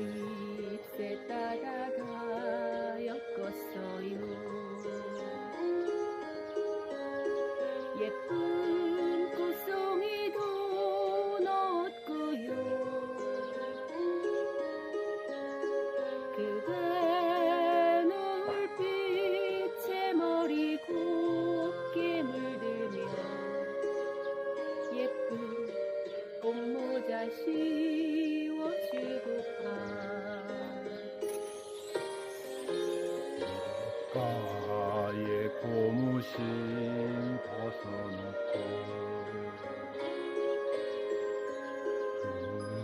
잎새 따다가 엮었어요. 예쁜 꽃송이도 넣었고요. 그대 눈빛에 머리 곱게 물들며 예쁜 꽃모자 씌 가에 고무신 벗어놓고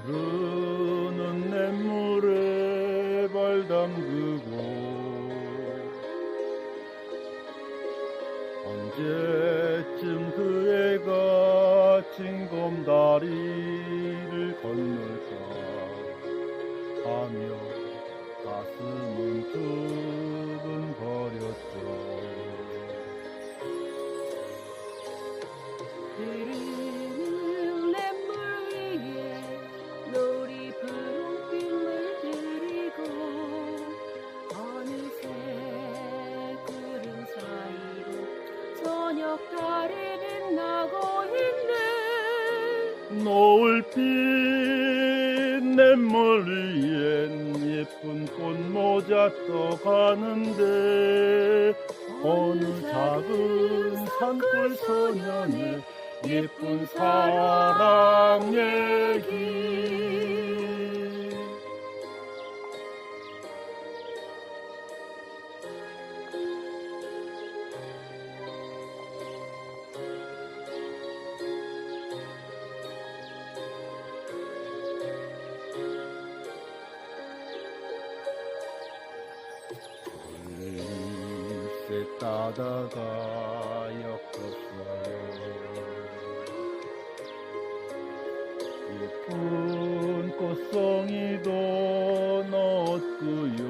흐르는 냇물에 발 담그고 언제쯤 그 애가 징검다리를 건널까 하며 가슴은 두근거렸죠 흐르는 냇물 위에 놀이 분홍빛물 들이고 어느새 구름 사이로 저녁 달이 빛나고 있네 노을빛 위엔 예쁜 꽃모자 떠가는데 어느 작은 산골 소년의 예쁜 사랑 얘기 따다가 엮었어요. 예쁜 꽃송이도 넣었고요.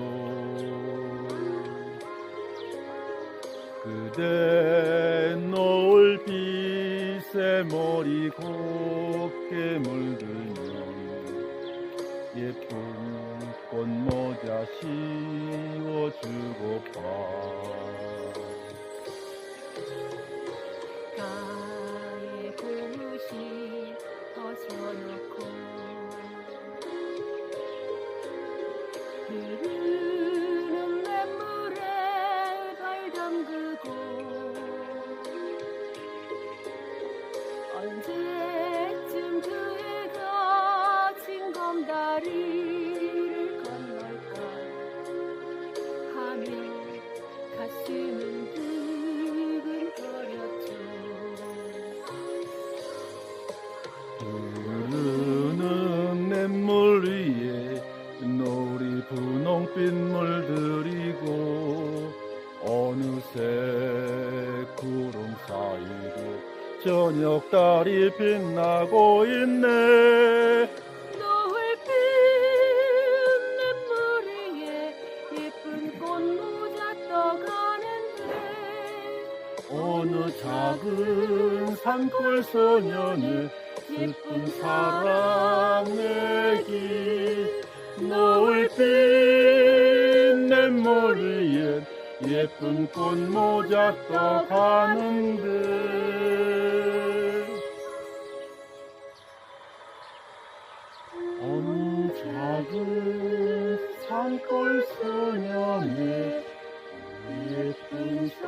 그대 노을 빛에 머리 곱게 물들며 예쁜 꽃모자 씌워주고파 언제쯤 그 애가 징검다리를 건널까? 하며 가슴은 두근거렸죠 흐르는 냇물 위에 놀이 분홍빛 물들이고 어느새 구름 사이로 저녁 달이 빛나고 있네. 노을빛 냇물 위에 예쁜 꽃 모자 떠가는데 어느 작은 산골 소년의 예쁜 사랑 얘기 노을빛 냇물 위에 예쁜 꽃 모자 떠가는데 산골 소년의 예쁜 얘기